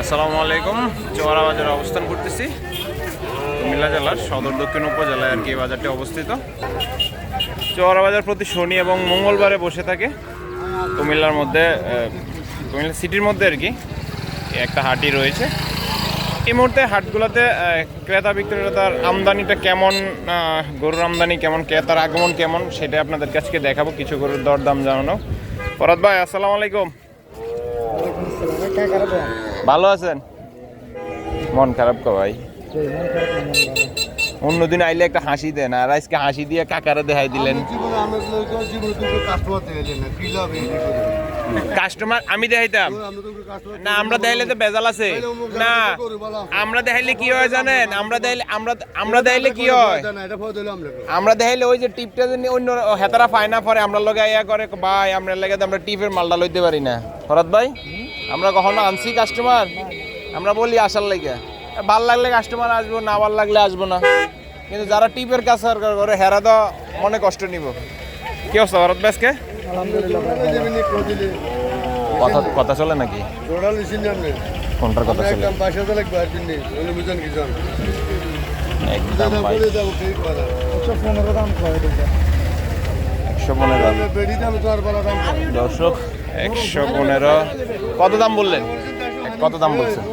আসসালামু আলাইকুম। চোয়ারা বাজারে অবস্থান করতেছি। কুমিল্লা জেলার সদর দক্ষিণ উপজেলায় আর কি বাজারটি অবস্থিত। চোয়ারা বাজার প্রতি শনি এবং মঙ্গলবারে বসে থাকে। কুমিল্লার মধ্যে কুমিল্লা সিটির মধ্যে আর কি একটা হাটই রয়েছে। এই মুহূর্তে হাটগুলোতে ক্রেতা বিক্রেতার আমদানিটা কেমন গরুর আমদানি কেমন, ক্রেতার আগমন কেমন, সেটা আপনাদের কাছকে দেখাবো। কিছু গরুর দরদাম জানানো। ফরাদ ভাই, আসসালামু আলাইকুম। ভালো আছেন? মন খারাপ কো ভাই। অন্যদিন আইলে একটা হাসি দেন, আর আজকে হাসি দিয়ে কাকারে দেখাই দিলেন। কাস্টমার আমি দেখাইতাম। না, আমরা দেখাইলে তো বেজাল আছে। না, আমরা দেখাইলে কি হয় জানেন? আমরা দেখাইলে আমরা আমরা দেখাইলে কি হয়? আমরা দেখাইলে ওই যে টিপটা যে অন্য হেতারা পায় না পরে আমরা লগে আইয়া করে, ভাই, আমরা লাগে আমরা টিপের মালটা লইতে পারি না। ভরত ভাই, আমরা কখনো আনছি কাস্টমার আমরা বলি আসার লাগে। ভালো লাগলে কাস্টমার আসব, না ভালো লাগলে আসব না। কিন্তু যারা টিপের কাজ করে হেরা তো মনে কষ্ট নিব। কি অবস্থা ভরত ব্যাসকে কথা কথা চলে নাকি? কোনটার কথা চলে? একদম পাঁচশো টাকা লাগবে আর দিন বুঝেন কি জান। একদম একশো পনেরো দাম একশো পনেরো। বেড়ি দাম তো আর বলা দাম দর্শক একশো পনেরো। কত দাম বললেন? কত দাম বলছেন?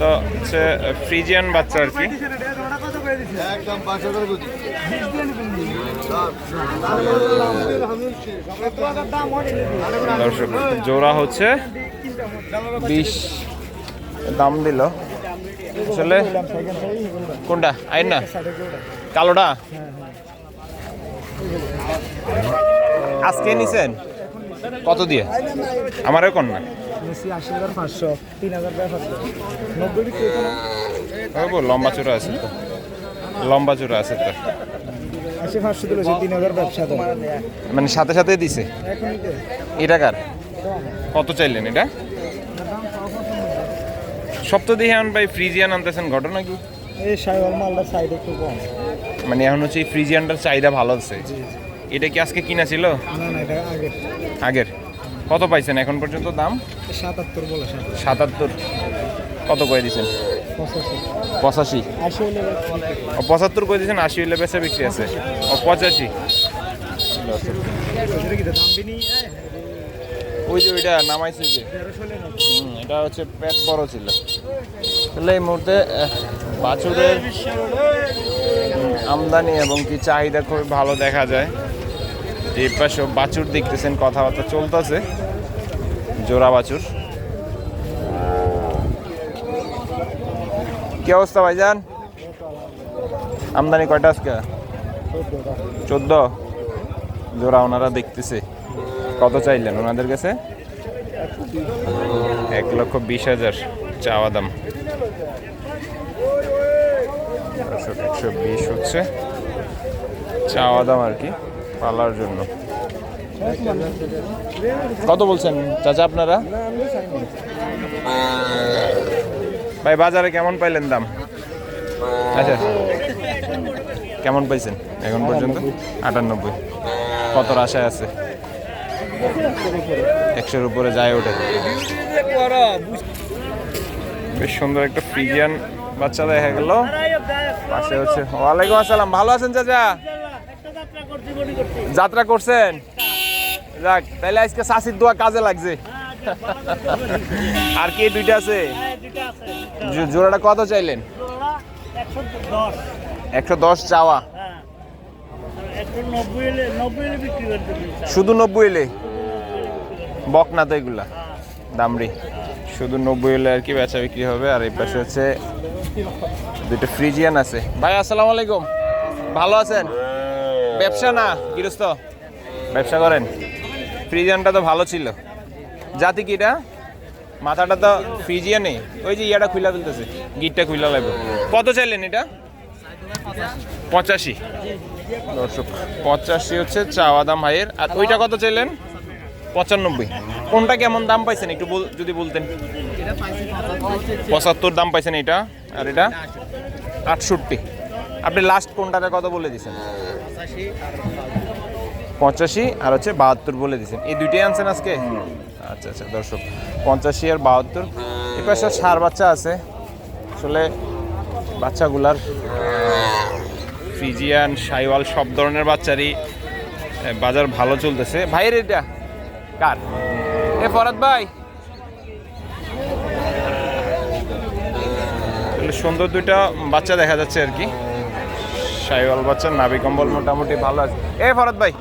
তো হচ্ছে ফ্রিজিয়ান বাচ্চা আর কি। একদম পাঁচশো টাকা বুঝি। দর্শক জোড়া হচ্ছে বিশ। দাম দিল। আসলে কোনটা? আইন? না কালোটা? আজকে নিছেন? কত দিয়ে? আমারও কোন না? মেসি আশি হাজার পাঁচশো তিন হাজার পাঁচশো। নব্বই বিক্রি হতো না? বাবু লম্বা চূড়া আছে তো। লম্বা চূড়া আছে তো মানে সাথে সাথে দিছে? এটা কার? কত চাইলেন এটা? সপ্তাহ দিয়ে এখন ভাই ফ্রিজিয়ান আনতেছেন ঘটনা কি? মানে এখন হচ্ছে এই ফ্রিজিয়ানটার চাহিদা ভালো আছে। এটা কি আজকে কিনা ছিল? আগের। কত পাইছেন এখন পর্যন্ত দাম? সাতাত্তর বলে সাতাত্তর। সাতাত্তর। কত করে দিয়েছেন পঁচাশি। পঁচাত্তর করে দিয়েছেন আশি হলে বেচা বিক্রি আছে। ও পঁচাশি? ওই যে ওইটা নামাইছে যে। এটা হচ্ছে পেট বড় ছিল। তাহলে এই মুহূর্তে বাছুরের আমদানি এবং কি চাহিদা খুবই ভালো দেখা যায়। এই পাশে বাছুর দেখতেছেন কথাবার্তা চলতেছে। জোড়া বাছুর। কি অবস্থা ভাইজান? আমদানি কয়টা আজকে? চোদ্দ। জোড়া ওনারা দেখতেছে। কত চাইলেন ওনাদের কাছে? এক লক্ষ বিশ হাজার চাওয়া দাম। একশো বিশ হচ্ছে। চাওয়া দাম আর কি, পালার জন্য। কত বলছেন চাচা আপনারা? ভাই বাজারে কেমন পাইলেন দাম? আচ্ছা। কেমন পাইছেন এখন পর্যন্ত? আটানব্বই। কত আশায় আছে? একশোর উপরে যায় ওঠে। বেশ সুন্দর একটা ফ্রিজিয়ান বাচ্চা দেখা গেল। পাশে হচ্ছে ওয়ালাইকুম আসসালাম। ভালো আছেন চাচা? যাত্রা করছেন? যাক তাইলে আজকে শাসির দোয়া কাজে লাগছে। আর কি দুইটা আছে? জোড়াটা কত চাইলেন? একশো দশ চাওয়া। শুধু নব্বই এলে? বক না তো এগুলা। দামরি শুধু নব্বই এলে আর কি বেচা বিক্রি হবে। আর এই পাশে হচ্ছে দুটো ফ্রিজিয়ান আছে। ভাই, আসসালামু আলাইকুম। ভালো আছেন? ব্যবসা না? গৃহস্থ? ব্যবসা করেন? ফ্রিজিয়ানটা তো ভালো ছিল। জাতি কিটা মাথাটা তো ফ্রিজিয়া নেই। ওই যে ইয়াটা খুলা ফেলতেছে, গিটটা খুলা লাগবে। কত চাইলেন এটা? পঁচাশি। দর্শক, পঁচাশি হচ্ছে চাওয়া দাম ভাইয়ের। আর ওইটা কত চাইলেন? পঁচানব্বই। কোনটা কেমন দাম পাইছেন? একটু যদি বলতেন। পঁচাত্তর দাম পাইছেন এটা, আর এটা আটষট্টি। আপনি লাস্ট কোনটাতে কত বলে দিছেন? পঁচাশি, আর হচ্ছে বাহাত্তর বলে দিয়েছেন এই দুইটাই আনছেন আজকে? আচ্ছা আচ্ছা দর্শক, পঞ্চাশি আর বাহাত্তর। এই পাশে সার বাচ্চা আছে। আসলে বাচ্চাগুলার ফিজিয়ান, সাইওয়াল সব ধরনের বাচ্চারই বাজার ভালো চলতেছে। ভাইয়ের এটা কার? এ, ফরাদ ভাই। সুন্দর দুইটা বাচ্চা দেখা যাচ্ছে আর কি। সাইওয়াল বাচ্চা, নাভি কম্বল মোটামুটি ভালো আছে। এ, ফরাদ ভাই।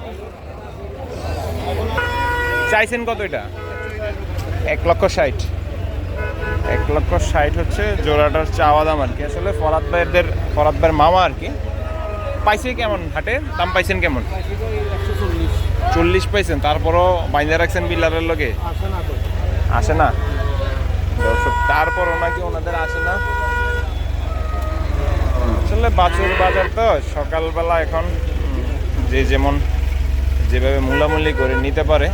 চাইছেন কত এটা? এক লক্ষ ষাট। এক লক্ষ ষাট হচ্ছে জোড়াটার চাওয়া দাম আর কি। আসলে ফরাদ ভাইয়ের ফরাদ ভাইয়ের মামা আর কি। পাইছে কেমন? হাটে? দাম পাইছেন কেমন? চল্লিশ। পাইছেন তারপরও বাইন্দা রাখছেন বিলারের লোকে আসে না? দর্শক তারপরও নাকি ওনাদের আসে না? আসলে বাছুর বাজার তো সকালবেলা এখন যে যেমন যেভাবে মূলামূলি করে নিতে পারে